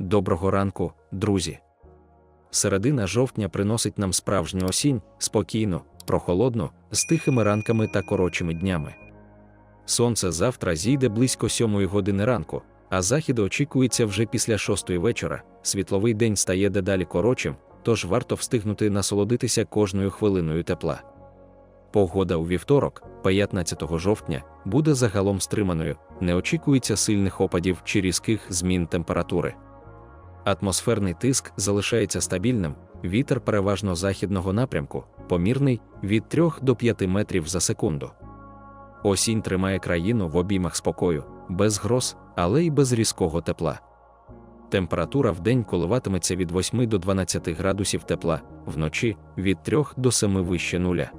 Доброго ранку, друзі. Середина жовтня приносить нам справжню осінь, спокійну, прохолодну, з тихими ранками та коротшими днями. Сонце завтра зійде близько сьомої години ранку, а захід очікується вже після шостої вечора. Світловий день стає дедалі коротшим, тож варто встигнути насолодитися кожною хвилиною тепла. Погода у вівторок, 15 жовтня, буде загалом стриманою, не очікується сильних опадів чи різких змін температури. Атмосферний тиск залишається стабільним, вітер переважно західного напрямку, помірний від 3 до 5 метрів за секунду. Осінь тримає країну в обіймах спокою, без гроз, але й без різкого тепла. Температура в день коливатиметься від 8 до 12 градусів тепла, вночі від 3 до 7 вище нуля.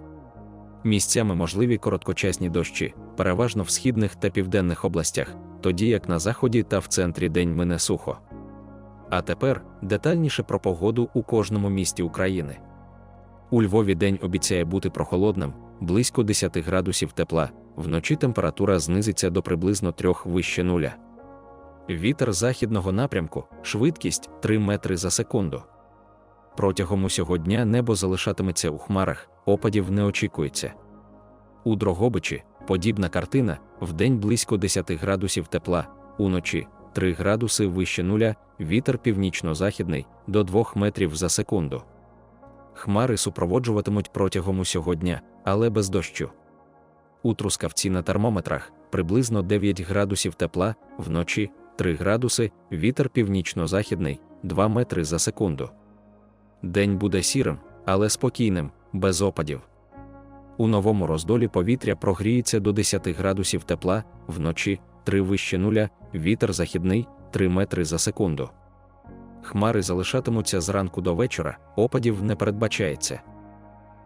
Місцями можливі короткочасні дощі, переважно в східних та південних областях, тоді як на заході та в центрі день мине сухо. А тепер детальніше про погоду у кожному місті України. У Львові день обіцяє бути прохолодним, близько 10 градусів тепла, вночі температура знизиться до приблизно 3 вище нуля. Вітер західного напрямку, швидкість 3 метри за секунду. Протягом усього дня небо залишатиметься у хмарах, опадів не очікується. У Дрогобичі подібна картина вдень близько 10 градусів тепла, уночі 3 градуси вище нуля, вітер північно-західний до 2 метрів за секунду. Хмари супроводжуватимуть протягом усього дня, але без дощу. У трускавці на термометрах приблизно 9 градусів тепла, вночі 3 градуси, вітер північно-західний 2 метри за секунду. День буде сірим, але спокійним, без опадів. У новому роздолі повітря прогріється до 10 градусів тепла, вночі 3 вище нуля, вітер західний 3 метри за секунду. Хмари залишатимуться зранку до вечора, опадів не передбачається.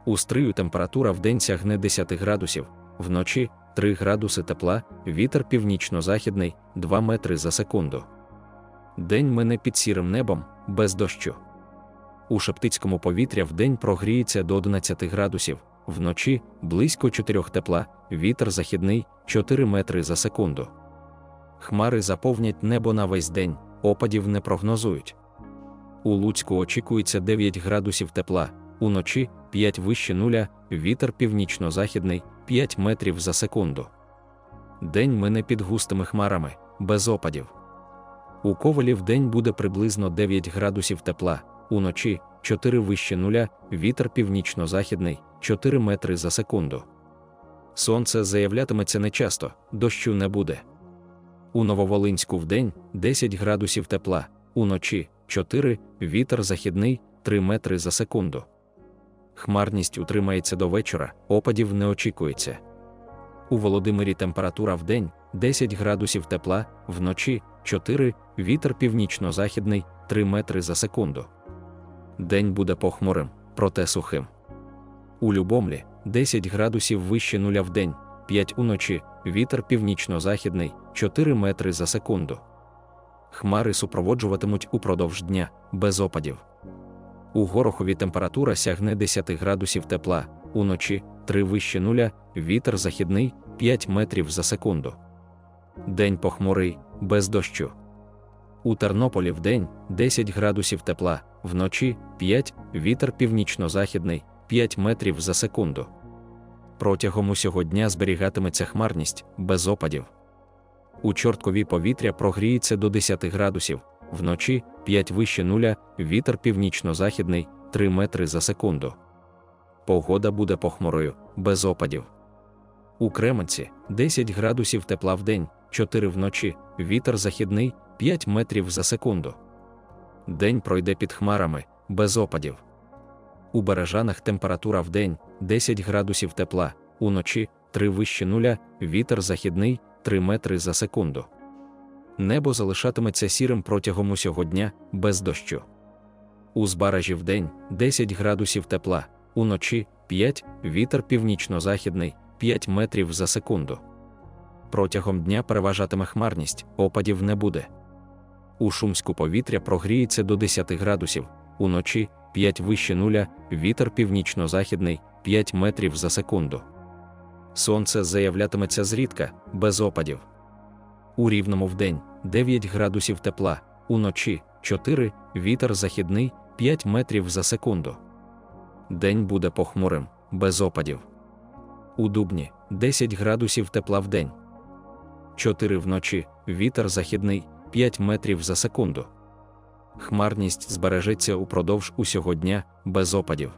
У стрию температура в день сягне 10 градусів, вночі 3 градуси тепла, вітер північно-західний 2 метри за секунду. День мине під сірим небом, без дощу. У Шептицькому повітря вдень прогріється до 11 градусів, вночі близько 4 тепла, вітер західний 4 метри за секунду. Хмари заповнять небо на весь день, опадів не прогнозують. У Луцьку очікується 9 градусів тепла, уночі 5 вище нуля, вітер північно-західний 5 метрів за секунду. День мине під густими хмарами, без опадів. У Ковалі в день буде приблизно 9 градусів тепла, уночі 4 вище нуля, вітер північно-західний 4 метри за секунду. Сонце заявлятиметься нечасто, дощу не буде. У Нововолинську вдень 10 градусів тепла, уночі 4, вітер західний 3 метри за секунду. Хмарність утримається до вечора, опадів не очікується. У Володимирі температура вдень 10 градусів тепла, вночі 4, вітер північно-західний 3 метри за секунду. День буде похмурим, проте сухим. У Любомлі 10 градусів вище нуля в день, 5 уночі, вітер північно-західний 4 метри за секунду. Хмари супроводжуватимуть упродовж дня, без опадів. У Горохові температура сягне 10 градусів тепла, уночі 3 вище нуля, вітер західний 5 метрів за секунду. День похмурий, без дощу. У Тернополі вдень 10 градусів тепла, вночі 5, вітер північно-західний 5 метрів за секунду. Протягом усього дня зберігатиметься хмарність, без опадів. У чорткові повітря прогріється до 10 градусів, вночі 5 вище нуля, вітер північно-західний 3 метри за секунду. Погода буде похмурою, без опадів. У Кременці 10 градусів тепла в день, 4 вночі, вітер західний 5 метрів за секунду. День пройде під хмарами, без опадів. У Бережанах температура в день 10 градусів тепла, уночі 3 вище нуля, вітер західний 3 метри за секунду. Небо залишатиметься сірим протягом усього дня, без дощу. У Збаражі в день 10 градусів тепла, уночі 5, вітер північно-західний 5 метрів за секунду. Протягом дня переважатиме хмарність, опадів не буде. У Шумську повітря прогріється до 10 градусів, уночі 5 вище нуля, вітер північно-західний 5 метрів за секунду. Сонце заявлятиметься зрідка, без опадів. У рівному вдень 9 градусів тепла, уночі 4, вітер західний 5 метрів за секунду. День буде похмурим, без опадів. У Дубні 10 градусів тепла в день. 4 вночі, вітер західний 5 метрів за секунду. Хмарність збережеться упродовж усього дня без опадів.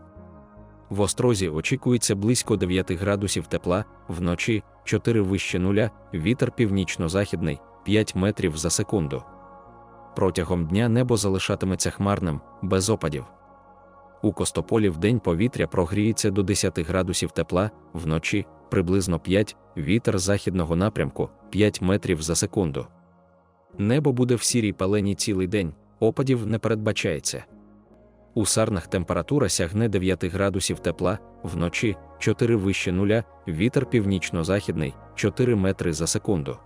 В Острозі очікується близько 9 градусів тепла, вночі 4 вище нуля, вітер північно-західний 5 метрів за секунду. Протягом дня небо залишатиметься хмарним, без опадів. У Костополі в день повітря прогріється до 10 градусів тепла, вночі приблизно 5, вітер західного напрямку 5 метрів за секунду. Небо буде в сірій палені цілий день, опадів не передбачається. У сарнах температура сягне 9 градусів тепла, вночі 4 вище нуля, вітер північно-західний 4 метри за секунду.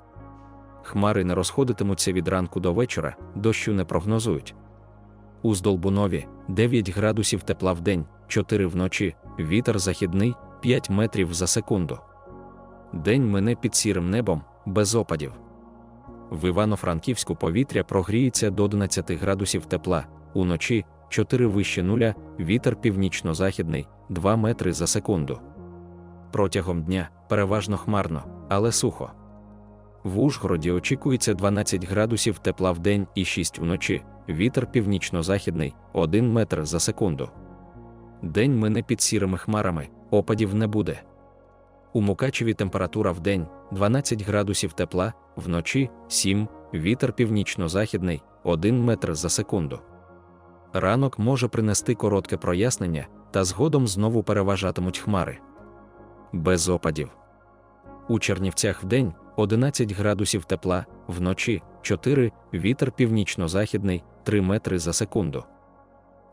Хмари не розходитимуться від ранку до вечора, дощу не прогнозують. У Здолбунові 9 градусів тепла в день, 4 вночі, вітер західний 5 метрів за секунду. День мине під сірим небом, без опадів. В Івано-Франківську повітря прогріється до 11 градусів тепла, уночі 4 вище нуля, вітер північно-західний 2 метри за секунду. Протягом дня переважно хмарно, але сухо. В Ужгороді очікується 12 градусів тепла в день і 6 вночі, вітер північно-західний 1 метр за секунду. День мине під сірими хмарами, опадів не буде. У Мукачеві температура в день 12 градусів тепла, вночі 7, вітер північно-західний 1 метр за секунду. Ранок може принести коротке прояснення, та згодом знову переважатимуть хмари. Без опадів. У Чернівцях вдень 11 градусів тепла, вночі 4, вітер північно-західний 3 метри за секунду.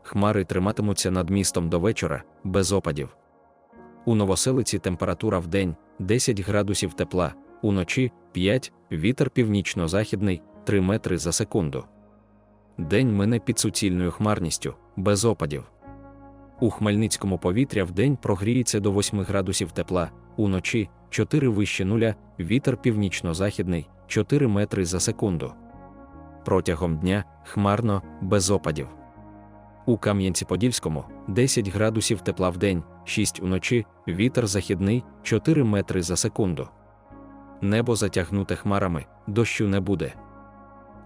Хмари триматимуться над містом до вечора, без опадів. У Новоселиці температура вдень 10 градусів тепла, уночі 5, вітер північно-західний 3 метри за секунду. День мине під суцільною хмарністю, без опадів. У Хмельницькому повітря вдень прогріється до 8 градусів тепла, уночі 4 вище нуля, вітер північно-західний 4 метри за секунду. Протягом дня хмарно, без опадів. У Кам'янці-Подільському 10 градусів тепла в день, 6 уночі, вітер західний 4 метри за секунду. Небо затягнуте хмарами, дощу не буде.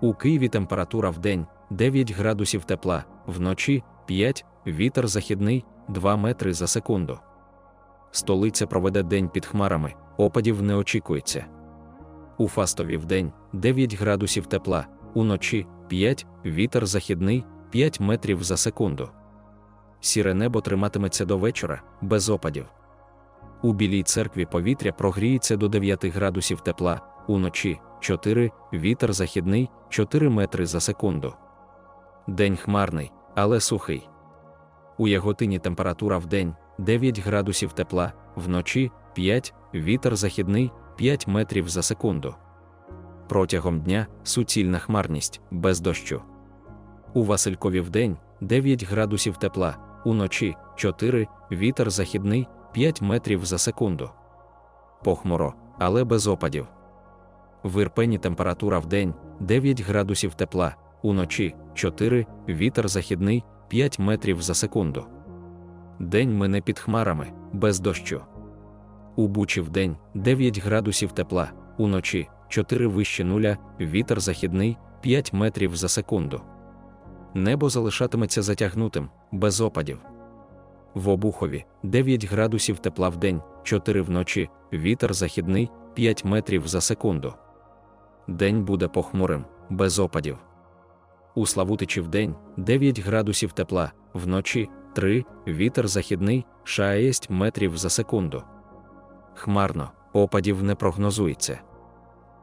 У Києві температура в день 9 градусів тепла, вночі 5, вітер західний 2 метри за секунду. Столиця проведе день під хмарами, опадів не очікується. У Фастові в день 9 градусів тепла, уночі 5, вітер західний 5 метрів за секунду. Сіре небо триматиметься до вечора, без опадів. У Білій церкві повітря прогріється до 9 градусів тепла, уночі 4, вітер західний 4 метри за секунду. День хмарний, але сухий. У Яготині температура в день 9 градусів тепла, вночі 5, вітер західний 5 метрів за секунду. Протягом дня суцільна хмарність без дощу. У Василькові вдень 9 градусів тепла, уночі 4, вітер західний 5 метрів за секунду. Похмуро, але без опадів. В Ірпені температура в день 9 градусів тепла, уночі 4, вітер західний 5 метрів за секунду. День мине під хмарами, без дощу. У Бучі в день 9 градусів тепла, уночі 4 вище нуля, вітер західний 5 метрів за секунду. Небо залишатиметься затягнутим, без опадів. В Обухові 9 градусів тепла в день, 4 вночі, вітер західний 5 метрів за секунду. День буде похмурим, без опадів. У Славутичі в день 9 градусів тепла, вночі 3, вітер західний 6 метрів за секунду. Хмарно, опадів не прогнозується.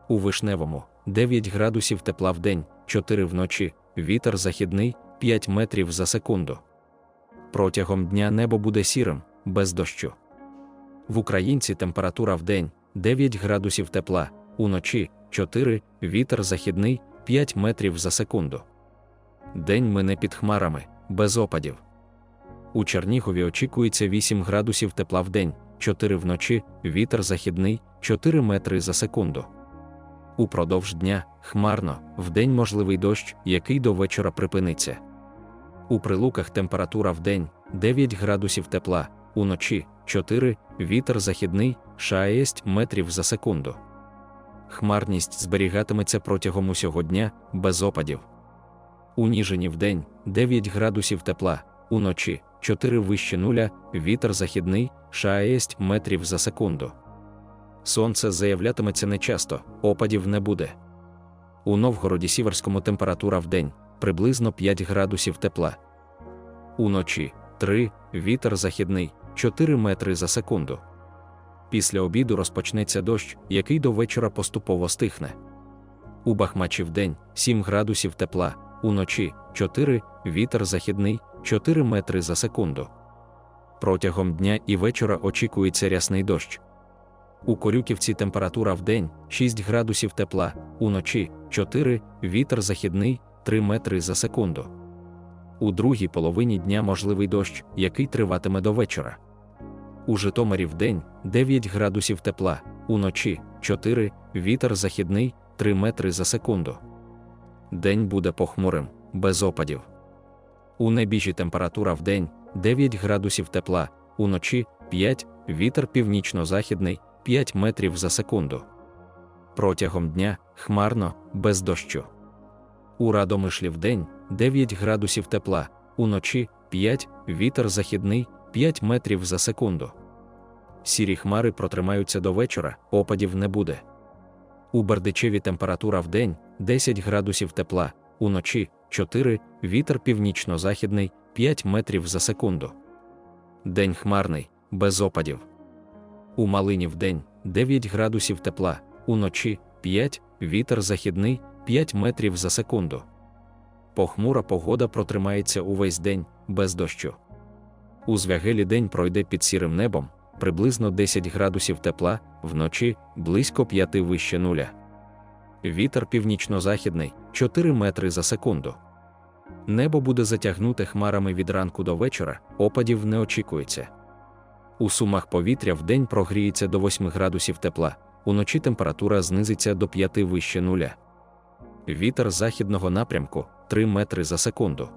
У Вишневому 9 градусів тепла в день, 4 вночі, вітер західний 5 метрів за секунду. Протягом дня небо буде сірим, без дощу. В Українці температура в день 9 градусів тепла, уночі 4, вітер західний 5 метрів за секунду. День мине під хмарами, без опадів. У Чернігові очікується 8 градусів тепла в день, 4 вночі, вітер західний 4 метри за секунду. Упродовж дня хмарно, вдень можливий дощ, який до вечора припиниться. У прилуках температура вдень 9 градусів тепла, уночі 4, вітер західний 6 метрів за секунду. Хмарність зберігатиметься протягом усього дня без опадів. У Ніжині вдень 9 градусів тепла, уночі 4 вище нуля, вітер західний 6 метрів за секунду. Сонце заявлятиметься нечасто, опадів не буде. У Новгороді Сіверському температура вдень приблизно 5 градусів тепла. Уночі 3, вітер західний 4 метри за секунду. Після обіду розпочнеться дощ, який до вечора поступово стихне. У Бахмачі вдень 7 градусів тепла, уночі 4, вітер західний 4 метри за секунду. Протягом дня і вечора очікується рясний дощ. У Корюківці температура вдень 6 градусів тепла, уночі 4, вітер західний 3 метри за секунду. У другій половині дня можливий дощ, який триватиме до вечора. У Житомирі вдень 9 градусів тепла, уночі 4, вітер західний 3 метри за секунду. День буде похмурим, без опадів. У небіжі температура вдень 9 градусів тепла, уночі 5, вітер північно-західний 5 метрів за секунду. Протягом дня хмарно, без дощу. У Радомишлі вдень 9 градусів тепла, уночі 5, вітер західний 5 метрів за секунду. Сірі хмари протримаються до вечора, опадів не буде. У Бердичеві температура вдень 10 градусів тепла, уночі 4, вітер північно-західний 5 метрів за секунду. День хмарний, без опадів. У Малині вдень 9 градусів тепла, уночі 5, вітер західний 5 метрів за секунду. Похмура погода протримається увесь день без дощу. У звягелі день пройде під сірим небом, приблизно 10 градусів тепла, вночі близько 5 вище нуля. Вітер північно-західний 4 метри за секунду. Небо буде затягнуте хмарами від ранку до вечора, опадів не очікується. У сумах повітря вдень прогріється до 8 градусів тепла, уночі температура знизиться до 5 вище нуля. Вітер західного напрямку 3 метри за секунду.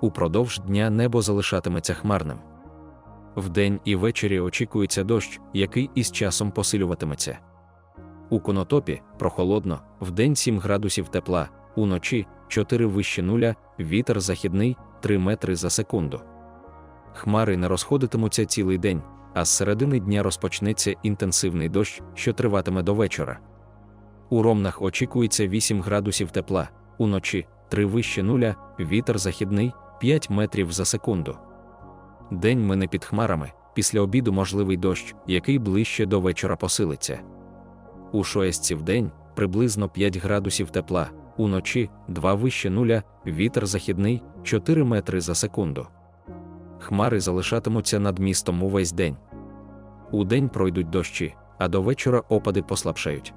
Упродовж дня небо залишатиметься хмарним. Вдень і ввечері очікується дощ, який із часом посилюватиметься. У конотопі прохолодно, вдень 7 градусів тепла, уночі 4 вище нуля, вітер західний 3 метри за секунду. Хмари не розходитимуться цілий день, а з середини дня розпочнеться інтенсивний дощ, що триватиме до вечора. У Ромнах очікується 8 градусів тепла, уночі 3 вище нуля, вітер західний 5 метрів за секунду. День мине під хмарами, після обіду можливий дощ, який ближче до вечора посилиться. У Шоєсці вдень приблизно 5 градусів тепла, уночі 2 вище нуля, вітер західний 4 метри за секунду. Хмари залишатимуться над містом увесь день. У день пройдуть дощі, а до вечора опади послабшають.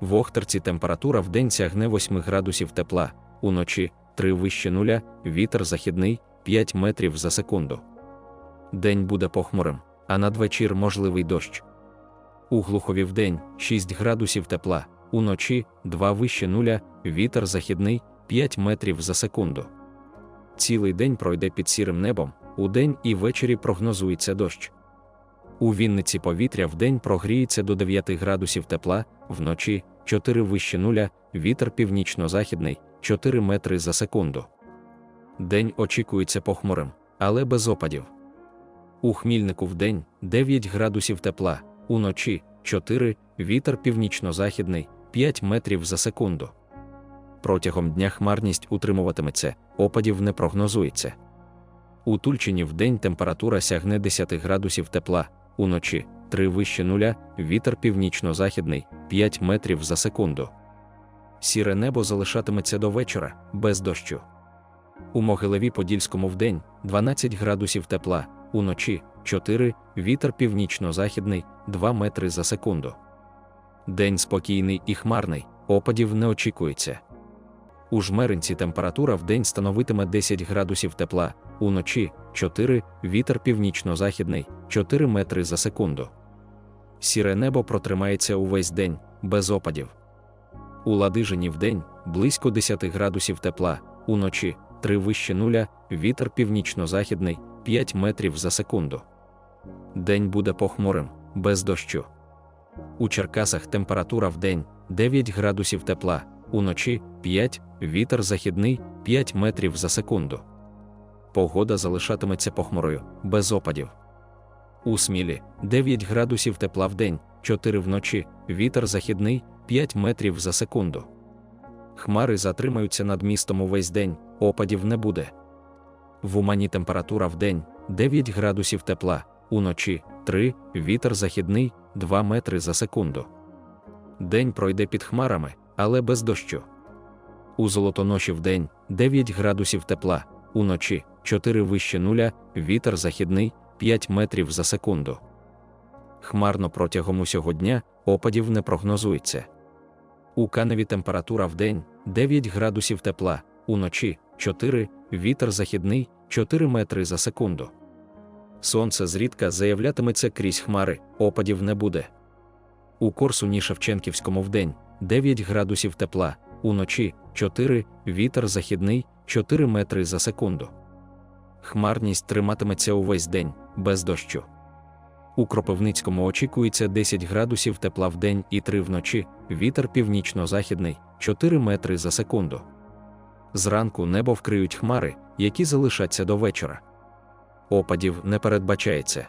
В Охтерці температура в день сягне 8 градусів тепла, уночі 3 вище нуля, вітер західний 5 метрів за секунду. День буде похмурим, а надвечір можливий дощ. У Глухові вдень 6 градусів тепла, уночі 2 вище нуля, вітер західний 5 метрів за секунду. Цілий день пройде під сірим небом, удень і ввечері прогнозується дощ. У Вінниці повітря вдень прогріється до 9 градусів тепла, вночі 4 вище нуля, вітер північно-західний 4 метри за секунду. День очікується похмурим, але без опадів. У Хмільнику вдень 9 градусів тепла, уночі 4, вітер північно-західний 5 метрів за секунду. Протягом дня хмарність утримуватиметься, опадів не прогнозується. У Тульчині вдень температура сягне 10 градусів тепла, уночі 3 вище нуля, вітер північно-західний 5 метрів за секунду. Сіре небо залишатиметься до вечора, без дощу. У Могилеві Подільському вдень 12 градусів тепла, уночі 4, вітер північно-західний 2 метри за секунду. День спокійний і хмарний, опадів не очікується. У жмеринці температура в день становитиме 10 градусів тепла, уночі 4, вітер північно-західний 4 метри за секунду. Сіре небо протримається увесь день, без опадів. У Ладижині вдень близько 10 градусів тепла, уночі 3 вище нуля, вітер північно-західний 5 метрів за секунду. День буде похмурим, без дощу. У Черкасах температура вдень 9 градусів тепла, уночі 5, вітер західний 5 метрів за секунду. Погода залишатиметься похмурою, без опадів. У Смілі 9 градусів тепла вдень, 4 вночі, вітер західний 5 метрів за секунду. Хмари затримаються над містом увесь день, опадів не буде. В Умані температура вдень 9 градусів тепла, уночі 3, вітер західний 2 метри за секунду. День пройде під хмарами, але без дощу. У Золотоноші вдень 9 градусів тепла, уночі 4 вище нуля, вітер західний 5 метрів за секунду. Хмарно протягом усього дня опадів не прогнозується. У Каневі температура вдень 9 градусів тепла, уночі 4, вітер західний 4 метри за секунду. Сонце зрідка заявлятиметься крізь хмари, опадів не буде. У Корсуні Шевченківському вдень 9 градусів тепла, уночі 4, вітер західний 4 метри за секунду. Хмарність триматиметься увесь день, без дощу. У Кропивницькому очікується 10 градусів тепла в день і 3 вночі, вітер північно-західний 4 метри за секунду. Зранку небо вкриють хмари, які залишаться до вечора. Опадів не передбачається.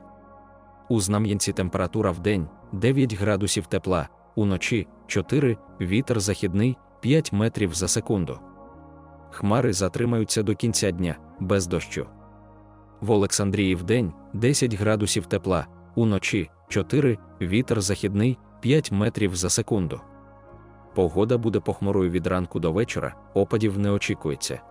У Знам'янці температура в день 9 градусів тепла, уночі 4, вітер західний 5 метрів за секунду. Хмари затримаються до кінця дня, без дощу. В Олександрії вдень 10 градусів тепла, уночі 4, вітер західний 5 метрів за секунду. Погода буде похмурою від ранку до вечора, опадів не очікується.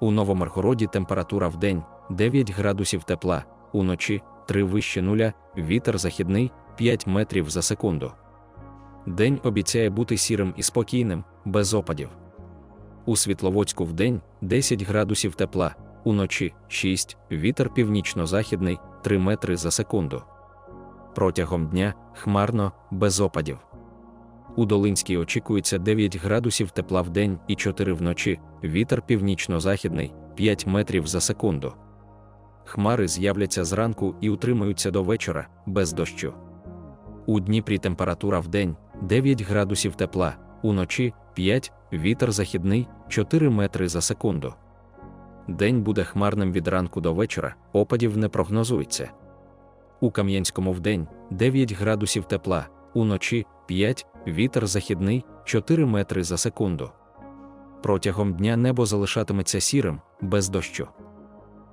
У Новомаргороді температура вдень 9 градусів тепла, уночі 3 вище нуля, вітер західний 5 метрів за секунду. День обіцяє бути сірим і спокійним, без опадів. У Світловодську вдень 10 градусів тепла, уночі 6, вітер північно-західний 3 метри за секунду. Протягом дня хмарно, без опадів. У Долинській очікується 9 градусів тепла в день і 4 вночі, вітер північно-західний 5 метрів за секунду. Хмари з'являться зранку і утримаються до вечора, без дощу. У Дніпрі температура в день 9 градусів тепла, уночі 5, вітер західний 4 метри за секунду. День буде хмарним від ранку до вечора, опадів не прогнозується. У Кам'янському вдень 9 градусів тепла, уночі 5, вітер західний 4 метри за секунду. Протягом дня небо залишатиметься сірим, без дощу.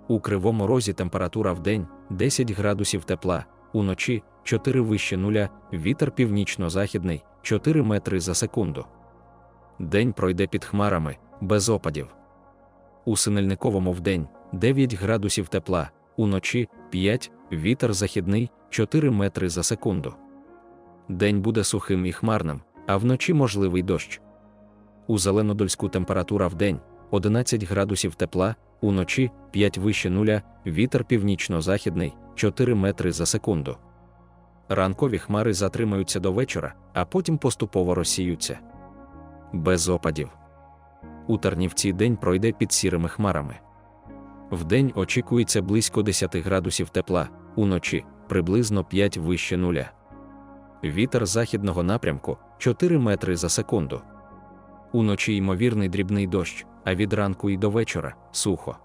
У Кривому розі температура в день 10 градусів тепла, уночі 4 вище нуля, вітер північно-західний 4 метри за секунду. День пройде під хмарами, без опадів. У Синельниковому вдень 9 градусів тепла, уночі 5, вітер західний 4 метри за секунду. День буде сухим і хмарним, а вночі можливий дощ. У Зеленодольську температура в день 11 градусів тепла, уночі 5 вище нуля, вітер північно-західний 4 метри за секунду. Ранкові хмари затримаються до вечора, а потім поступово розсіються. Без опадів. У Тарнівці день пройде під сірими хмарами. Вдень очікується близько 10 градусів тепла, уночі приблизно 5 вище нуля. Вітер західного напрямку 4 метри за секунду. Уночі ймовірний дрібний дощ, а від ранку і до вечора сухо.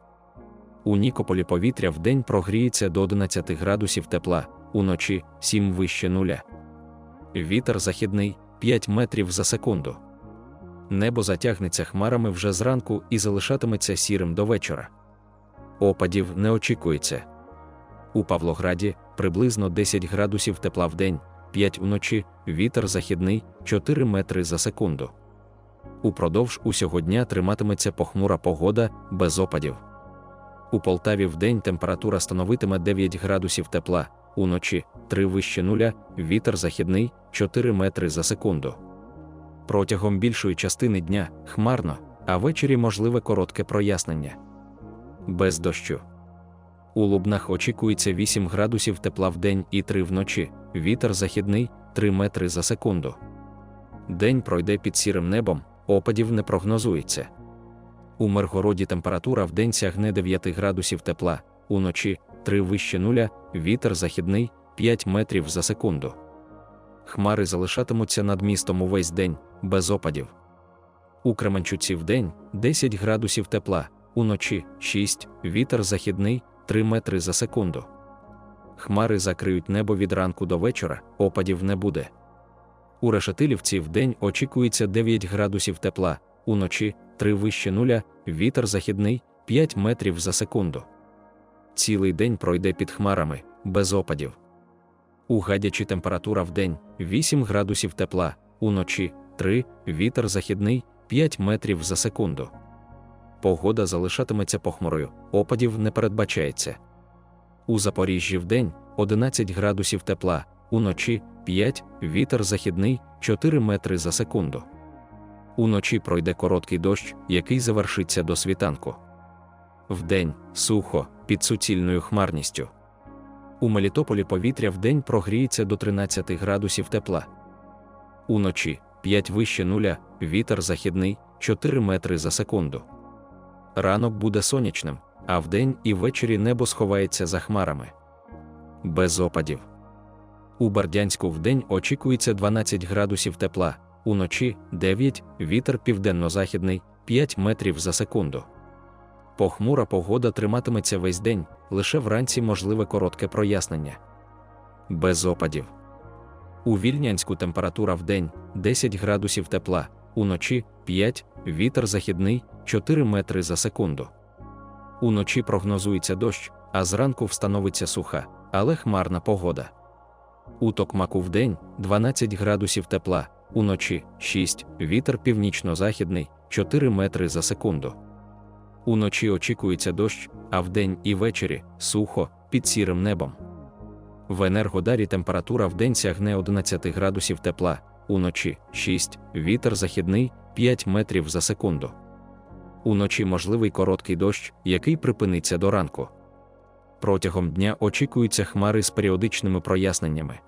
У Нікополі повітря вдень прогріється до 11 градусів тепла, уночі 7 вище нуля. Вітер західний 5 метрів за секунду. Небо затягнеться хмарами вже зранку і залишатиметься сірим до вечора. Опадів не очікується. У Павлограді приблизно 10 градусів тепла в день, 5 вночі, вітер західний 4 метри за секунду. Упродовж усього дня триматиметься похмура погода без опадів. У Полтаві вдень температура становитиме 9 градусів тепла, уночі 3 вище нуля, вітер західний 4 метри за секунду. Протягом більшої частини дня хмарно, а ввечері можливе коротке прояснення. Без дощу. У Лубнах очікується 8 градусів тепла в і 3 вночі, вітер західний 3 метри за секунду. День пройде під сірим небом, опадів не прогнозується. У Миргороді температура в сягне 9 градусів тепла, уночі 3 вище нуля, вітер західний 5 метрів за секунду. Хмари залишатимуться над містом увесь день, без опадів. У Кременчуці в день 10 градусів тепла, уночі 6, вітер західний 3 метри за секунду. Хмари закриють небо від ранку до вечора, опадів не буде. У Решетилівці в день очікується 9 градусів тепла, уночі 3 вище нуля, вітер західний 5 метрів за секунду. Цілий день пройде під хмарами, без опадів. У гадячі температура в день 8 градусів тепла, уночі 3, вітер західний 5 метрів за секунду. Погода залишатиметься похмурою, опадів не передбачається. У Запоріжжі в день 11 градусів тепла, уночі 5, вітер західний 4 метри за секунду. Уночі пройде короткий дощ, який завершиться до світанку. Вдень сухо, під суцільною хмарністю. У Мелітополі повітря вдень прогріється до 13 градусів тепла. Уночі 5 вище нуля, вітер західний 4 метри за секунду. Ранок буде сонячним, а вдень і ввечері небо сховається за хмарами. Без опадів. У Бердянську вдень очікується 12 градусів тепла, уночі 9, вітер південно-західний 5 метрів за секунду. Похмура погода триматиметься весь день, лише вранці можливе коротке прояснення. Без опадів. У Вільнянську температура в день 10 градусів тепла, уночі 5, вітер західний 4 метри за секунду. Уночі прогнозується дощ, а зранку встановиться суха, але хмарна погода. У Токмаку вдень 12 градусів тепла, уночі 6, вітер північно-західний 4 метри за секунду. Уночі очікується дощ, а вдень і ввечері сухо, під сірим небом. В Енергодарі температура вдень сягне 11 градусів тепла, уночі 6, вітер західний 5 метрів за секунду. Уночі можливий короткий дощ, який припиниться до ранку. Протягом дня очікуються хмари з періодичними проясненнями.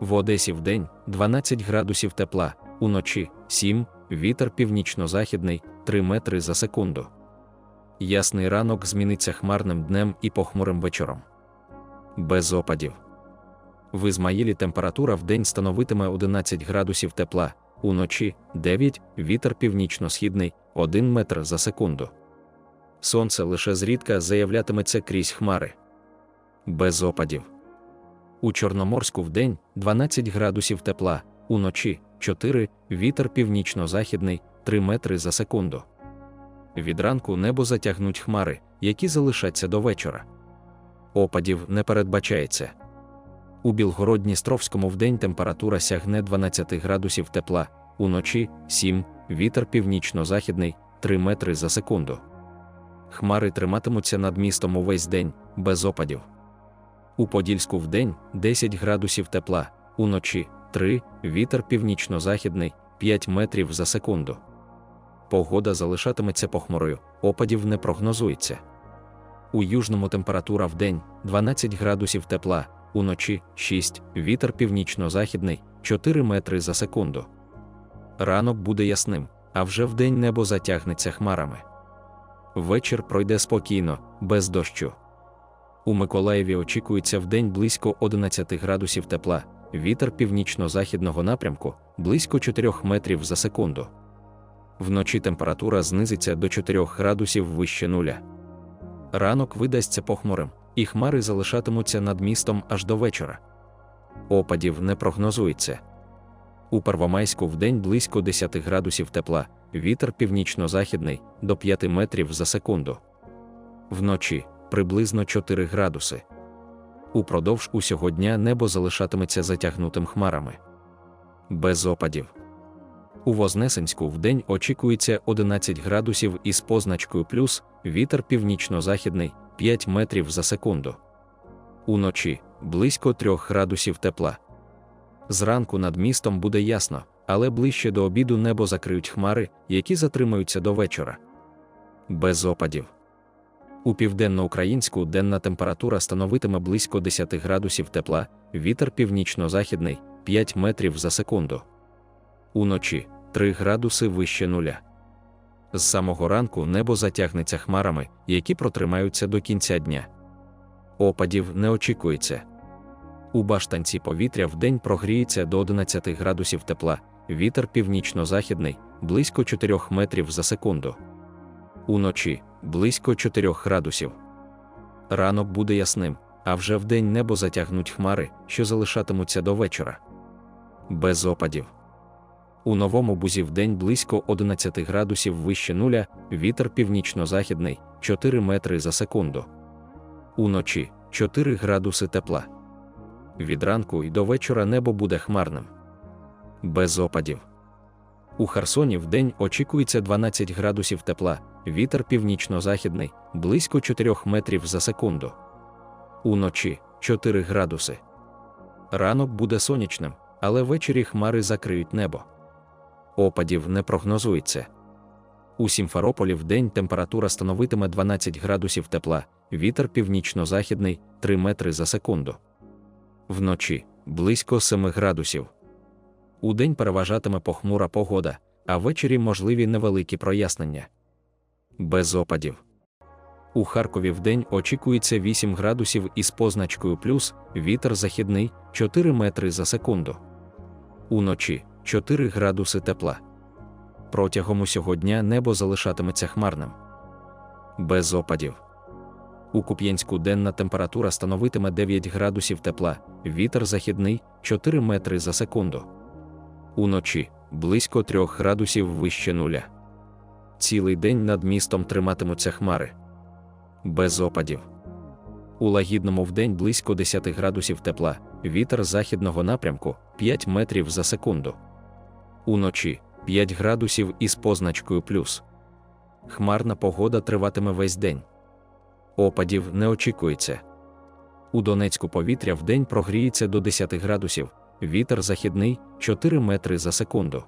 В Одесі вдень 12 градусів тепла, уночі 7, вітер північно-західний 3 метри за секунду. Ясний ранок зміниться хмарним днем і похмурим вечором. Без опадів. В Ізмаїлі температура в день становитиме 11 градусів тепла, уночі 9, вітер північно-східний 1 метр за секунду. Сонце лише зрідка заявлятиметься крізь хмари. Без опадів. У Чорноморську вдень 12 градусів тепла, уночі 4, вітер північно-західний 3 метри за секунду. Від ранку небо затягнуть хмари, які залишаться до вечора. Опадів не передбачається. У Білгород-Дністровському вдень температура сягне 12 градусів тепла, уночі 7, вітер північно-західний 3 метри за секунду. Хмари триматимуться над містом увесь день, без опадів. У Подільську вдень 10 градусів тепла, уночі 3, вітер північно-західний 5 метрів за секунду. Погода залишатиметься похмурою, опадів не прогнозується. У южному температура в день 12 градусів тепла, уночі 6, вітер північно-західний 4 метри за секунду. Ранок буде ясним, а вже вдень небо затягнеться хмарами. Вечір пройде спокійно, без дощу. У Миколаєві очікується вдень близько 11 градусів тепла, вітер північно-західного напрямку близько 4 метрів за секунду. Вночі температура знизиться до 4 градусів вище нуля. Ранок видасться похмурим, і хмари залишатимуться над містом аж до вечора. Опадів не прогнозується. У Первомайську вдень близько 10 градусів тепла, вітер північно-західний до 5 метрів за секунду. Вночі приблизно 4 градуси. Упродовж усього дня небо залишатиметься затягнутим хмарами. Без опадів. У Вознесенську вдень очікується 11 градусів із позначкою плюс, вітер північно-західний 5 метрів за секунду. Уночі близько 3 градусів тепла. Зранку над містом буде ясно, але ближче до обіду небо закриють хмари, які затримаються до вечора. Без опадів. У південноукраїнську денна температура становитиме близько 10 градусів тепла, вітер північно-західний 5 метрів за секунду. Уночі 3 градуси вище нуля. З самого ранку небо затягнеться хмарами, які протримаються до кінця дня. Опадів не очікується. У баштанці повітря вдень прогріється до 11 градусів тепла, вітер північно-західний близько 4 метрів за секунду. Уночі близько 4 градусів. Ранок буде ясним, а вже вдень небо затягнуть хмари, що залишатимуться до вечора. Без опадів. У новому бузі вдень близько 11 градусів вище нуля, вітер північно-західний 4 метри за секунду. Уночі 4 градуси тепла. Від ранку і до вечора небо буде хмарним. Без опадів. У Херсоні вдень очікується 12 градусів тепла, вітер північно-західний близько 4 метрів за секунду. Уночі 4 градуси. Ранок буде сонячним, але ввечері хмари закриють небо. Опадів не прогнозується. У Сімферополі вдень температура становитиме 12 градусів тепла, вітер північно-західний 3 метри за секунду. Вночі близько 7 градусів. Удень переважатиме похмура погода, а ввечері можливі невеликі прояснення. Без опадів. У Харкові вдень очікується 8 градусів із позначкою плюс, вітер західний 4 метри за секунду. Уночі 4 градуси тепла. Протягом усього дня небо залишатиметься хмарним. Без опадів. У Куп'янську денна температура становитиме 9 градусів тепла, вітер західний 4 метри за секунду. Уночі близько 3 градусів вище нуля. Цілий день над містом триматимуться хмари. Без опадів. У лагідному вдень близько 10 градусів тепла, вітер західного напрямку 5 метрів за секунду. Уночі 5 градусів із позначкою плюс. Хмарна погода триватиме весь день. Опадів не очікується. У Донецьку повітря вдень прогріється до 10 градусів, вітер західний 4 метри за секунду.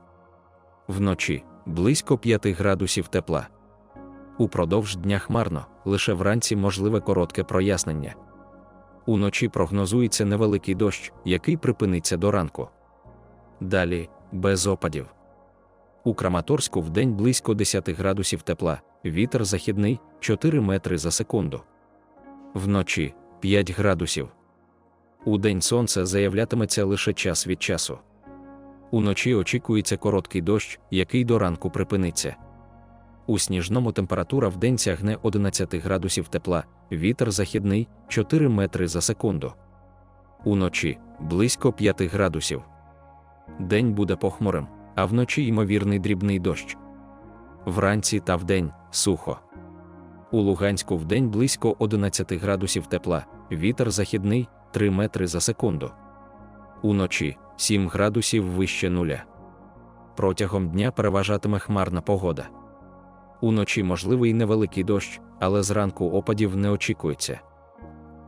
Вночі близько 5 градусів тепла. Упродовж дня хмарно, лише вранці можливе коротке прояснення. Уночі прогнозується невеликий дощ, який припиниться до ранку. Далі без опадів. У Краматорську вдень близько 10 градусів тепла, вітер західний 4 метри за секунду. Вночі 5 градусів. Удень сонце заявлятиметься лише час від часу. Уночі очікується короткий дощ, який до ранку припиниться. У сніжному температура вдень сягне 11 градусів тепла, вітер західний 4 метри за секунду. Уночі близько 5 градусів. День буде похмурим, а вночі ймовірний дрібний дощ. Вранці та вдень сухо. У Луганську вдень близько 11 градусів тепла, вітер західний 3 метри за секунду. Уночі 7 градусів вище нуля. Протягом дня переважатиме хмарна погода. Уночі можливий невеликий дощ, але зранку опадів не очікується.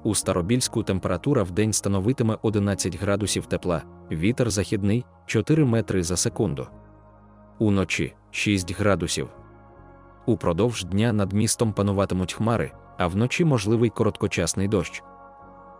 У Старобільську температура в день становитиме 11 градусів тепла, вітер західний 4 метри за секунду. Уночі 6 градусів. Упродовж дня над містом пануватимуть хмари, а вночі можливий короткочасний дощ.